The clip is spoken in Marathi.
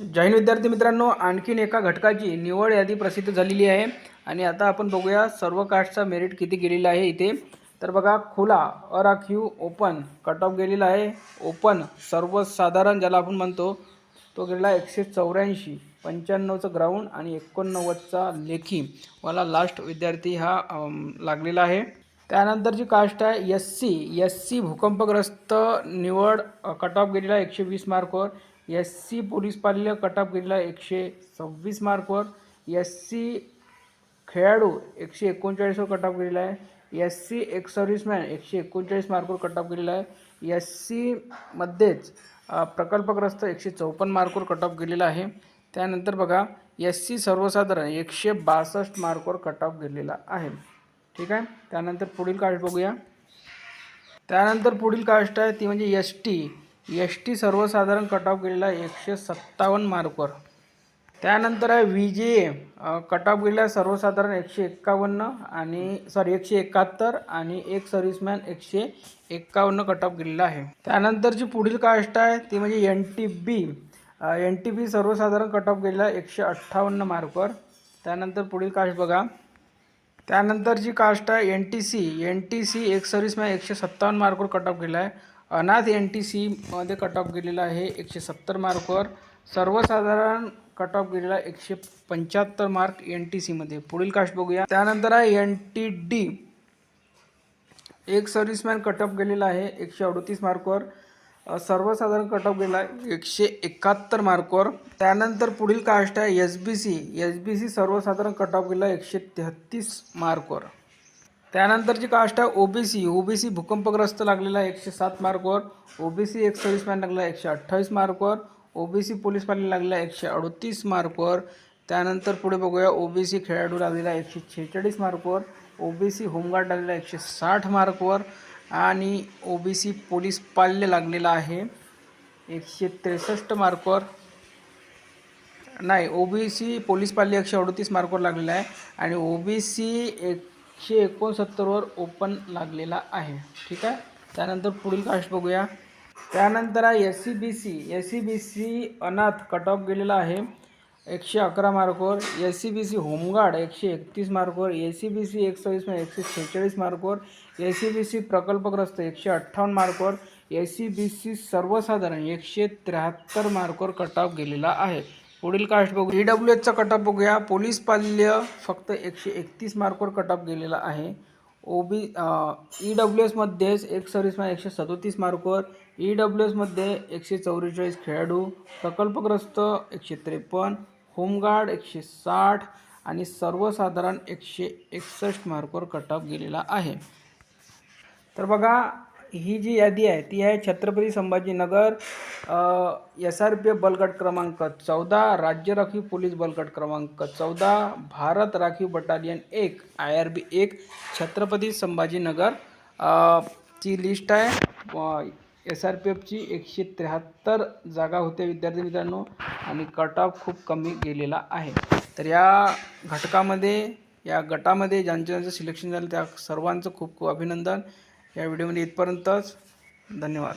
जैन विद्यार्थी मित्रांनो आणखीन एका घटकाची निवड यादी प्रसिद्ध झालेली आहे. आणि आता आपण बघूया सर्व कास्टचा मेरिट किती गेलेला आहे इथे. तर बघा खुला अराखीव ओपन कट ऑफ गेलेला आहे. ओपन सर्वसाधारण ज्याला आपण म्हणतो तो गेलेला एकशे चौऱ्याऐंशी पंच्याण्णवचं ग्राउंड आणि एकोणनव्वदचा लेखी. वाला लास्ट विद्यार्थी हा लागलेला आहे. त्यानंतर जी कास्ट आहे एस सी एस सी भूकंपग्रस्त निवड कट ऑफ गेलेला आहे एकशे वीस मार्कवर एस सी पोलीस पाल्य कट ऑफ गेलेला आहे एकशे सव्वीस मार्कवर. एस सी खेळाडू एकशे एकोणचाळीसवर कट ऑफ गेलेला आहे. एस सी एक सर्व्हिसमॅन एकशे एकोणचाळीस मार्कवर कटअप गेलेला आहे. एस सीमध्येच प्रकल्पग्रस्त एकशे चौपन्न मार्कवर कटअप गेलेला आहे. त्यानंतर बघा एस सी सर्वसाधारण एकशे बासष्ट मार्कवर कटअप गेलेला आहे. ठीक आहे? त्यानंतर पुढील कास्ट बघूया. त्यानंतर पुढील कास्ट आहे ती म्हणजे एस टी. एस टी सर्वसाधारण कट ऑफ गेलेला आहे एकशे सत्तावन्न मार्कवर. त्यानंतर आहे व्ही जे ए कट ऑफ गेलेला सर्वसाधारण एकशे एक्कावन्न आणि सॉरी एकशे एकाहत्तर आणि एक सर्व्हिसमॅन एकशे एक्कावन्न कट ऑफ गेलेला आहे. त्यानंतरची पुढील कास्ट आहे ती म्हणजे N T B N T B सर्वसाधारण कट ऑफ गेलेला आहे एकशे अठ्ठावन्न मार्कवर. त्यानंतर पुढील कास्ट बघा. त्यानंतरची कास्ट आहे N T C N T C एक सर्व्हिसमॅन एकशे सत्तावन्न मार्कवर कट ऑफ गेला आहे अनाथ एन टी सीमध्ये कट ऑफ गेलेला आहे एकशे सत्तर मार्कवर सर्वसाधारण कट ऑफ गेलेला एकशे पंच्याहत्तर मार्क एन टी सीमध्ये पुढील कास्ट बघूया. त्यानंतर आहे एन टी डी. एक सर्व्हिसमॅन कट ऑफ गेलेला आहे एकशे अडतीस मार्कवर सर्वसाधारण कट ऑफ गेला आहे एकशे एकाहत्तर मार्कवर त्यानंतर पुढील कास्ट आहे S B C. S B C सर्वसाधारण कट ऑफ गेला एकशे तेहत्तीस मार्कवर त्यानंतरची कास्ट आहे ओबीसी. ओबीसी भूकंपग्रस्त लागलेला आहे एकशे सात मार्कवर. ओबीसी एक सर्व्हिसमॅन लागला आहे एकशे अठ्ठावीस मार्कवर. ओबीसी पोलीस पाणी लागलेला आहे एकशे अडतीस मार्कवर. त्यानंतर पुढे बघूया. ओबीसी खेळाडू लागलेला आहे एकशे छेचाळीस मार्कवर. ओबीसी होमगार्ड लागलेला आहे एकशे साठ मार्कवर. आणि ओबीसी पोलीस पाल्य लागलेला आहे एकशे त्रेसष्ट मार्कवर. नाही ओबीसी पोलीस पाल्य एकशे अडतीस मार्कवर लागलेला आहे. आणि ओबीसी एकशे एकोणसत्तरवर ओपन लागलेला आहे. ठीक आहे? त्यानंतर पुढील कास्ट बघूया. त्यानंतर आहे S C B C S C B C अनाथ कट ऑफ गेलेला आहे. एकशे अकरा मार्कवर. S C B C home guard एकशे एकतीस मार्कवर. ए सी बी सी एक सर्व्हिसमॅन एकशे शेहेचाळीस मार्कवर. ए सी बी सी प्रकल्पग्रस्त एकशे अठ्ठावन्न मार्कवर. ए सी बी सी सर्वसाधारण एकशे त्र्याहत्तर मार्कवर कट ऑफ गेलेला आहे. पुढील कास्ट बघू. ई डब्ल्यू एचचा कटअप बघूया. पोलीस पाल्य फक्त एकशे एकतीस मार्कवर कटअप गेलेला आहे. ओ बी ई डब्ल्यू एसमध्येच एक सर्व्हिसमॅन एकशे सदोतीस मार्कवर ई डब्ल्यू एसमध्ये एकशे चौवेचाळीस खेळाडू प्रकल्पग्रस्त एकशे त्रेपन्न होमगार्ड एकशे साठ आणि सर्वसाधारण एकशे एकसष्ट मार्कवर कटअप गेलेला आहे. तर बघा ही जी यादी आहे ती आहे Chhatrapati Sambhajinagar S R P F बलगट क्रमांक चौदा राज्य राखीव पोलीस बलगट क्रमांक चौदा भारत राखीव बटालियन एक आय आर बी एक छत्रपती संभाजीनगर ची लिस्ट आहे. एस आर पी एफची एकशे त्र्याहत्तर जागा होत्या विद्यार्थी मित्रांनो आणि कट ऑफ खूप कमी गेलेला आहे. तर या घटकामध्ये या गटामध्ये ज्यांचं ज्यांचं सिलेक्शन झालं त्या सर्वांचं खूप खूप अभिनंदन. या व्हिडिओमध्ये इथपर्यंतच धन्यवाद.